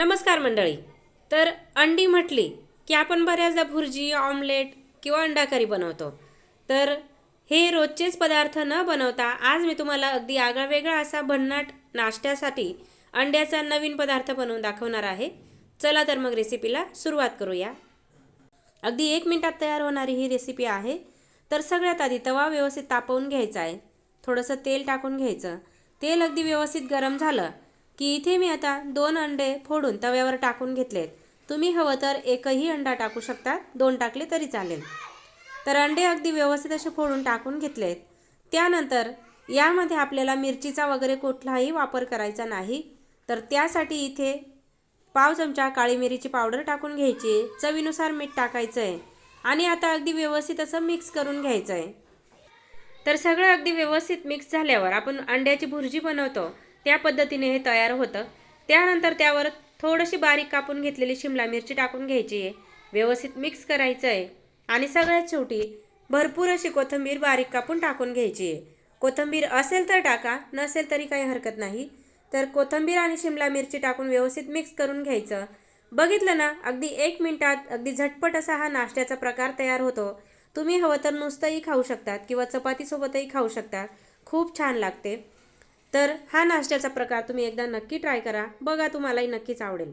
नमस्कार मंडळी. तर अंडी म्हटली की आपण बऱ्याचदा भुर्जी ऑमलेट किंवा अंडा करी बनवतो. तर हे रोजचेच पदार्थ न बनवता आज मी तुम्हाला अगदी आगळावेगळा असा भन्नाट नाश्त्यासाठी अंड्याचा नवीन पदार्थ बनवून दाखवणार आहे. चला तर मग रेसिपीला सुरुवात करूया. अगदी एक मिनटात तयार होणारी ही रेसिपी आहे. तर सगळ्यात आधी तवा व्यवस्थित तापवून घ्यायचा आहे. थोडंसं तेल टाकून घ्यायचं. तेल अगदी व्यवस्थित गरम झालं की इथे मी आता दोन अंडे फोडून तव्यावर टाकून घेतलेत तुम्ही हवं तर एकही अंडा टाकू शकता दोन टाकले तरी चालेल. तर अंडे अगदी व्यवस्थित असे फोडून टाकून घेतलेत. त्यानंतर यामध्ये आपल्याला मिरचीचा वगैरे कुठलाही वापर करायचा नाही. तर त्यासाठी इथे पाव चमचा काळी मिरीची पावडर टाकून घ्यायची चवीनुसार मीठ टाकायचं आहे आणि आता अगदी व्यवस्थित असं मिक्स करून घ्यायचं आहे तर सगळं अगदी व्यवस्थित मिक्स झाल्यावर आपण अंड्याची भुर्जी बनवतो. त्या पद्धतीने हे तयार होतं. त्यानंतर त्यावर थोडीशी बारीक कापून घेतलेली शिमला मिरची टाकून घ्यायची आहे. व्यवस्थित मिक्स करायचं आहे. आणि सगळ्यात शेवटी भरपूर अशी कोथिंबीर बारीक कापून टाकून घ्यायची आहे. कोथिंबीर असेल तर टाका नसेल तरी काही हरकत नाही. तर कोथिंबीर आणि शिमला मिरची टाकून व्यवस्थित मिक्स करून घ्यायचं. बघितलं ना अगदी एक मिनटात अगदी झटपट असा हा नाश्त्याचा प्रकार तयार होतो. तुम्ही हवं तर नुसतंही खाऊ शकतात किंवा चपातीसोबतही खाऊ शकतात खूप छान लागते. तर हा नाश्त्याचा प्रकार तुम्ही एकदा नक्की ट्राय करा. बघा तुम्हालाही नक्कीच आवडेल.